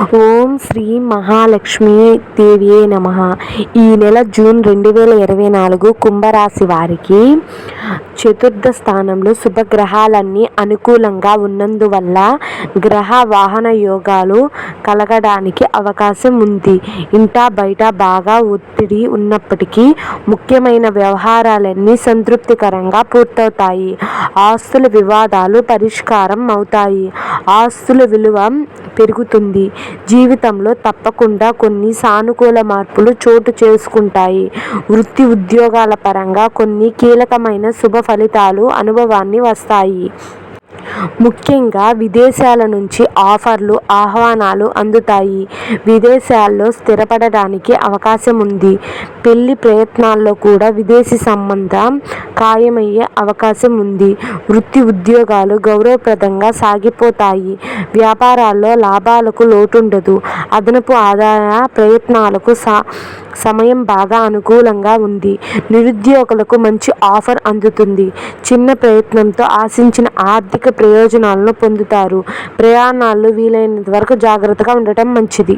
ఓం శ్రీ మహాలక్ష్మీ దేవియే నమ. ఈ నెల జూన్ రెండు వేల ఇరవై నాలుగు కుంభరాశి వారికి చతుర్థ స్థానంలో శుభగ్రహాలన్నీ అనుకూలంగా ఉన్నందువల్ల గ్రహ వాహన యోగాలు కలగడానికి అవకాశం ఉంది. ఇంటా బయట బాగా ఒత్తిడి ఉన్నప్పటికీ ముఖ్యమైన వ్యవహారాలన్నీ సంతృప్తికరంగా పూర్తవుతాయి. ఆస్తుల వివాదాలు పరిష్కారం అవుతాయి. ఆస్తుల విలువ పెరుగుతుంది. జీవితంలో తప్పకుండా కొన్ని సానుకూల మార్పులు చోటు చేసుకుంటాయి. వృత్తి ఉద్యోగాల పరంగా కొన్ని కీలకమైన శుభ ఫలితాలు అనుభవాన్ని వస్తాయి. ముఖ్యంగా విదేశాల నుంచి ఆఫర్లు ఆహ్వానాలు అందుతాయి. విదేశాల్లో స్థిరపడడానికి అవకాశం ఉంది పెళ్ళి ప్రయత్నాల్లో కూడా విదేశీ సంబంధం ఖాయమయ్యే అవకాశం ఉంది వృత్తి ఉద్యోగాలు గౌరవప్రదంగా సాగిపోతాయి. వ్యాపారాల్లో లాభాలకు లోటుండదు. అదనపు ఆదాయ ప్రయత్నాలకు సా సమయం బాగా అనుకూలంగా ఉంది. నిరుద్యోగులకు మంచి ఆఫర్ అందుతుంది. చిన్న ప్రయత్నంతో ఆశించిన ఆర్థిక ప్రయోజనాలను పొందుతారు. ప్రయాణాల్లో వీలైనంత వరకు జాగ్రత్తగా ఉండటం మంచిది.